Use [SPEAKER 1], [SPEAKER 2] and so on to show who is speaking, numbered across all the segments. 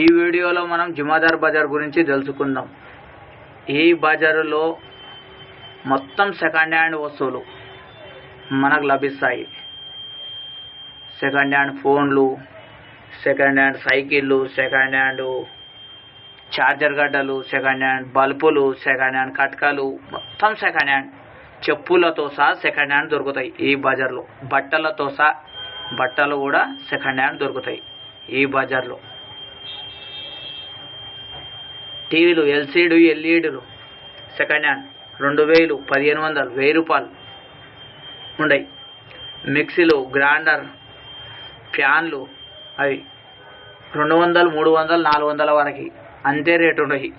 [SPEAKER 1] ఈ వీడియోలో మనం జుమాదార్ బజార్ గురించి తెలుసుకుందాం. ఈ బజారులో మొత్తం సెకండ్ హ్యాండ్ వస్తువులు మనకు లభిస్తాయి. సెకండ్ హ్యాండ్ ఫోన్లు సెకండ్ హ్యాండ్ సైకిళ్ళు సెకండ్ హ్యాండ్ చార్జర్ గడ్డలు సెకండ్ హ్యాండ్ బల్బులు సెకండ్ హ్యాండ్ కట్కాలు మొత్తం సెకండ్ హ్యాండ్ చెప్పులతో సహా సెకండ్ హ్యాండ్ దొరుకుతాయి ఈ బజార్లో. బట్టలతో సహా బట్టలు కూడా సెకండ్ హ్యాండ్ దొరుకుతాయి ఈ బజార్లో. టీవీలు ఎల్సీడీ ఎల్ఈడీలు సెకండ్ హ్యాండ్ రెండు వేలు పదిహేను వందలు వెయ్యి రూపాయలు ఉండయి. మిక్సీలు గ్రైండర్ ఫ్యాన్లు అవి రెండు వందలు మూడు వందలు నాలుగు వందల వరకు అంతే రేటు ఉన్నాయి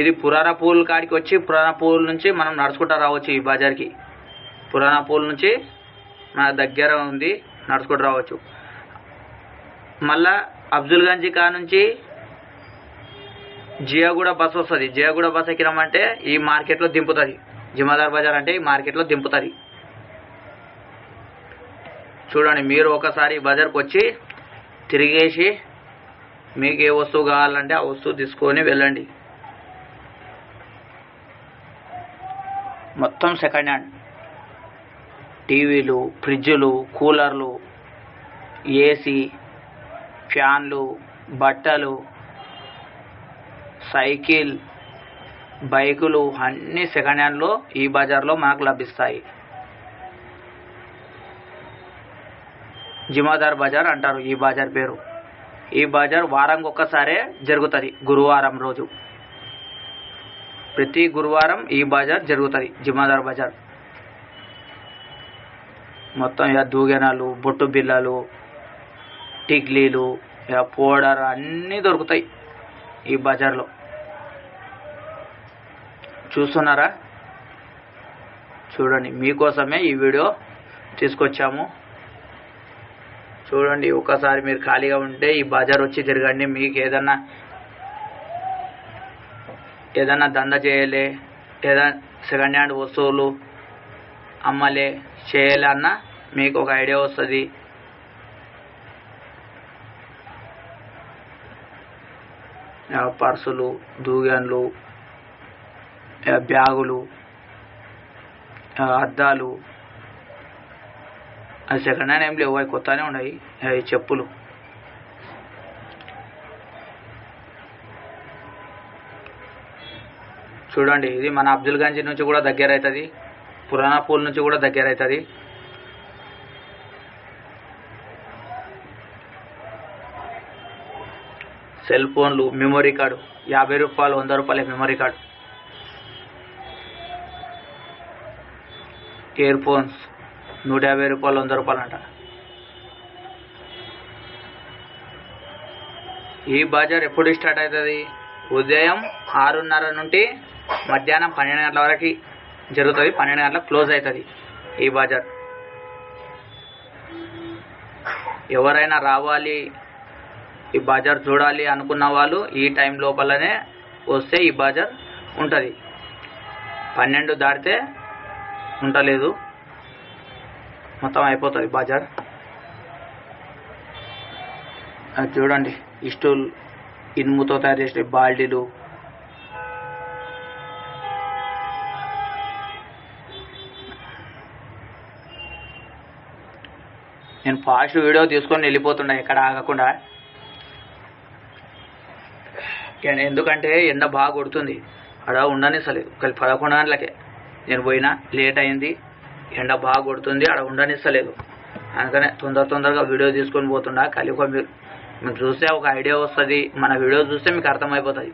[SPEAKER 1] ఇది పురాణ పూల్ కాడికి వచ్చి పురాణ పూల్ నుంచి మనం నడుచుకుంటూ రావచ్చు ఈ బజార్కి. పురాణ పూల్ నుంచి మన దగ్గర ఉంది నడుచుకుంటూ రావచ్చు. మళ్ళా అఫ్జుల్ గంజ్ కా నుంచి జియాగూడ బస్ వస్తుంది. జియాగూడ బస్ ఎక్కినామంటే ఈ మార్కెట్లో దింపుతుంది. జిమాదార్ బజార్ అంటే ఈ మార్కెట్లో దింపుతుంది. చూడండి మీరు ఒకసారి బజార్కి వచ్చి తిరిగేసి మీకు ఏ వస్తువు కావాలంటే ఆ వస్తువు తీసుకొని వెళ్ళండి. మొత్తం సెకండ్ హ్యాండ్ టీవీలు ఫ్రిడ్జులు కూలర్లు ఏసీ ఫ్యాన్లు బట్టలు సైకిల్ బైకులు అన్నీ సెకండ్ హ్యాండ్లో ఈ బజార్లో మనకు లభిస్తాయి. జిమాదార్ బజార్ అంటారు ఈ బజార్ పేరు. ఈ బజార్ వారానికి ఒక్కసారే జరుగుతుంది గురువారం రోజు. ప్రతి గురువారం ఈ బజార్ జరుగుతుంది జిమాదార్ బజార్. మొత్తం ఇక దూగెనాలు బొట్టు బిల్లలు టిక్లీలు ఇక పౌడర్ అన్నీ దొరుకుతాయి ఈ బజార్లో. చూస్తున్నారా? చూడండి మీకోసమే ఈ వీడియో తీసుకొచ్చాము. చూడండి ఒకసారి మీరు ఖాళీగా ఉంటే ఈ బజార్ వచ్చి తిరగండి. మీకు ఏదన్నా ఏదన్నా దంద చేయలే ఏదైనా సెకండ్ హ్యాండ్ వస్తువులు అమ్మలే చేయాలన్నా మీకు ఒక ఐడియా వస్తుంది. పర్సులు దూగన్లు బ్యాగులు అద్దాలు అది సెకండ్ హ్యాండ్ ఏం లేవు అవి కొత్తనే ఉన్నాయి అవి చెప్పులు. చూడండి ఇది మన అబ్దుల్ గంజ్ నుంచి కూడా దగ్గర అవుతుంది పురాణపూల్ నుంచి కూడా దగ్గర అవుతుంది సెల్ ఫోన్లు మెమొరీ కార్డు. యాభై రూపాయలు వంద రూపాయల మెమొరీ కార్డు. ఇయర్ ఫోన్స్ నూట యాభై రూపాయలు వంద రూపాయలు అంట ఈ బజార్ ఎప్పుడు స్టార్ట్ అవుతుంది? ఉదయం ఆరున్నర నుండి మధ్యాహ్నం పన్నెండు గంటల వరకు జరుగుతుంది. పన్నెండు గంటలకు క్లోజ్ అవుతుంది ఈ బజార్. ఎవరైనా రావాలి ఈ బజార్ చూడాలి అనుకున్న వాళ్ళు ఈ టైం లోపలనే వస్తే ఈ బజార్ ఉంటుంది. పన్నెండు దాటితే ఉండలేదు. మొత్తం అయిపోతుంది బజార్. అది చూడండి ఇస్టూల్ ఇనుముతో తయారు చేసే బాల్డీలు నేను ఫాస్ట్ వీడియో తీసుకొని వెళ్ళిపోతుండే ఎక్కడ ఆగకుండా. ఎందుకంటే ఎండ బాగా కొడుతుంది. అక్కడ ఉండనిస్తలేదు ఒకవేళ పదకొండు గంటలకే. నేను పోయినా లేట్ అయింది ఎండ బాగా కొడుతుంది అక్కడ ఉండనిస్తలేదు అందుకనే తొందర తొందరగా వీడియో తీసుకొని పోతుండా కలిపి మీరు మీకు చూస్తే ఒక ఐడియా వస్తుంది. మన వీడియో చూస్తే మీకు అర్థమైపోతుంది.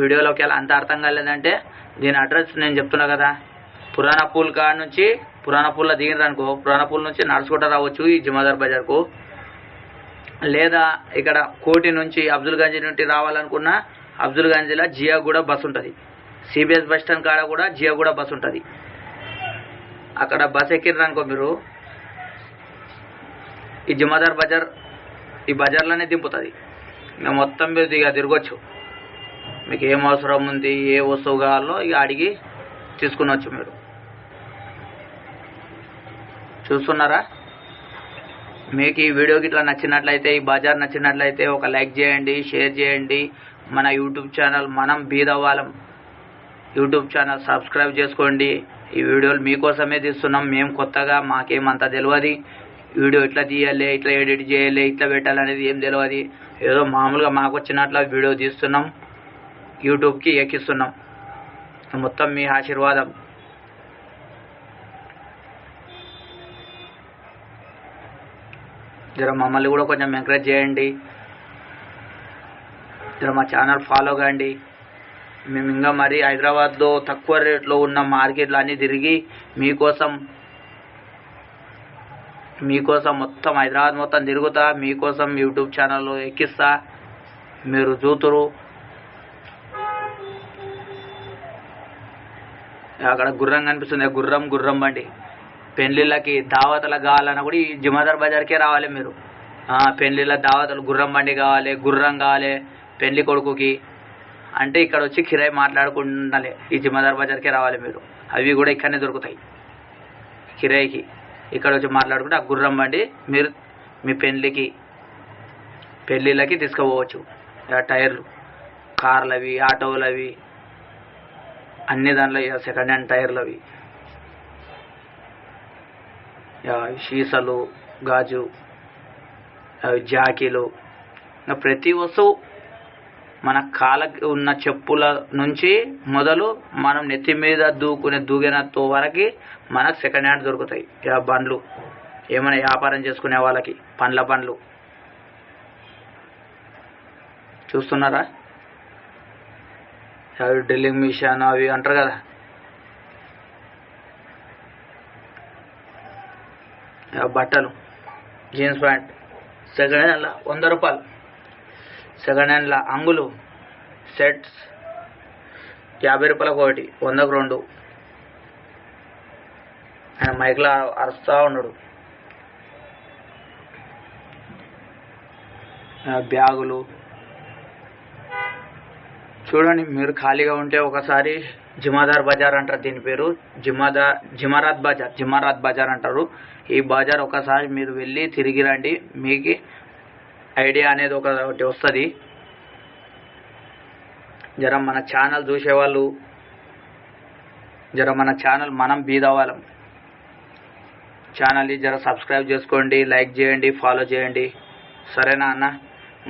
[SPEAKER 1] వీడియోలోకి వెళ్ళి అంత అర్థం కాలేదంటే దీని అడ్రస్ నేను చెప్తున్నా కదా. పురాణ పూల్ కాడ నుంచి పురాణ పూల్లో దిగినరనుకో పురాణ పూల్ నుంచి నడుచుకుంటూ రావచ్చు ఈ జిమాదార్ బజార్కు. లేదా ఇక్కడ కోటి నుంచి అబ్దుల్ గంజ్ నుండి రావాలనుకున్నా అబ్దుల్ గంజ్లో జియాగూడ బస్ ఉంటుంది. సిబిఎస్ బస్ స్టాండ్ కాడ కూడా జియాగూడ బస్ ఉంటుంది. అక్కడ బస్ ఎక్కిర్రనుకో మీరు. ఈ జమాదార్ బజార్ ఈ బజార్లోనే దింపుతుంది. మేము మొత్తం మీరు ఇక తిరగచ్చు. మీకు ఏం అవసరం ఉంది ఏ వస్తువు కావాలో ఇక అడిగి తీసుకునొచ్చు మీరు. చూస్తున్నారా? మీకు ఈ వీడియోకి ఇట్లా నచ్చినట్లయితే ఈ బజార్ నచ్చినట్లయితే ఒక లైక్ చేయండి షేర్ చేయండి. మన యూట్యూబ్ ఛానల్ మనం బీదవాళ్ళం. యూట్యూబ్ ఛానల్ సబ్స్క్రైబ్ చేసుకోండి. ఈ వీడియోలు మీకోసమే తీస్తున్నాం. మేము కొత్తగా మాకేమంత తెలియదు వీడియో ఇట్లా తీయాలి ఇట్లా ఎడిట్ చేయాలి ఇట్లా పెట్టాలి అనేది ఏం తెలియదు ఏదో మామూలుగా మాకు వచ్చినట్ల వీడియో తీస్తున్నాం. యూట్యూబ్కి ఎక్కిస్తున్నాం. మొత్తం మీ ఆశీర్వాదం. జర మమ్మల్ని కూడా కొంచెం ఎంకరేజ్ చేయండి. జర మా ఛానల్ ఫాలో కండి. మేము ఇంకా మరి హైదరాబాద్లో తక్కువ రేట్లో ఉన్న మార్కెట్లు అన్నీ తిరిగి మీకోసం మీకోసం మొత్తం హైదరాబాద్ మొత్తం తిరుగుతా మీకోసం యూట్యూబ్ ఛానల్లో ఎక్కిస్తా. మీరు చూతురు. అక్కడ గుర్రం కనిపిస్తుంది. ఆ గుర్రం గుర్రం బండి. పెళ్ళిళ్ళకి దావతలకు కావాలన్నా కూడా ఈ జమాదార్ బజార్కే రావాలి మీరు. పెళ్ళిళ్ళ పెళ్ళిళ్ళ దావతలు గుర్రం బండి కావాలి గుర్రం కావాలి పెళ్ళి కొడుకుకి. అంటే ఇక్కడ వచ్చి కిరాయి మాట్లాడుకుండాలి ఈ జిమాదార్ బజార్కే రావాలి మీరు. అవి కూడా ఇక్కడనే దొరుకుతాయి. కిరాయికి. ఇక్కడ వచ్చి మాట్లాడుకుంటే ఆ గుర్రం బండి మీరు మీ పెళ్ళికి పెళ్ళిళ్ళకి తీసుకుపోవచ్చు. టైర్లు. కార్లవి ఆటోలవి అన్ని దాంట్లో సెకండ్ హ్యాండ్ టైర్లు అవి సీసాలు గాజు అవి జాకీలు. ఇంకా ప్రతి వస్తువు మన కాళ్ళకి ఉన్న చెప్పుల నుంచి మొదలు మనం నెత్తి మీద దూకునే దూగినతో వరకు మనకు సెకండ్ హ్యాండ్ దొరుకుతాయి. ఇక బండ్లు. ఏమైనా వ్యాపారం చేసుకునే వాళ్ళకి పండ్ల బండ్లు. చూస్తున్నారా? అవి డ్రిల్లింగ్ మిషన్ అవి అంటారు కదా. బట్టలు జీన్స్ ప్యాంట్ సెకండ్ హ్యాండ్ల వంద రూపాయలు. సెకండ్ హ్యాండ్ల అంగులు సెట్స్ యాభై రూపాయలకు ఒకటి వందకు రెండు. ఆయన మైక్లో అరుస్తూ ఉన్నాడు. బ్యాగులు చూడండి మీరు ఖాళీగా ఉంటే ఒకసారి జిమాదార్ బజార్ అంటారు దీని పేరు. జిమాదా జిమారాత్ బజార్ జిమారాత్ బజార్ అంటారు. ఈ బజార్ ఒకసారి మీరు వెళ్ళి తిరిగి రండి. మీకు ఐడియా అనేది ఒకటి వస్తుంది. జర మన ఛానల్ చూసేవాళ్ళు జర మన ఛానల్ మనం బీదవాళ్ళం ఛానల్ని జర సబ్స్క్రైబ్ చేసుకోండి లైక్ చేయండి ఫాలో చేయండి. సరేనా అన్న?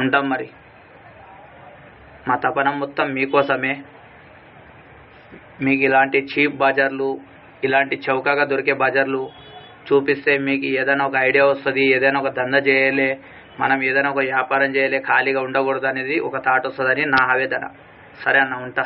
[SPEAKER 1] ఉంటాం మరి. మా తపనం మొత్తం మీకోసమే. మీకు ఇలాంటి చీప్ బజార్లు ఇలాంటి చౌకగా దొరికే బజార్లు చూపిస్తే మీకు ఏదైనా ఒక ఐడియా వస్తుంది ఏదైనా ఒక దంద చేయలే మనం ఏదైనా ఒక వ్యాపారం చేయలే ఖాళీగా ఉండకూడదు అనేది ఒక థాట్ వస్తుందని నా ఆవేదన. సరే అన్న ఉంటా.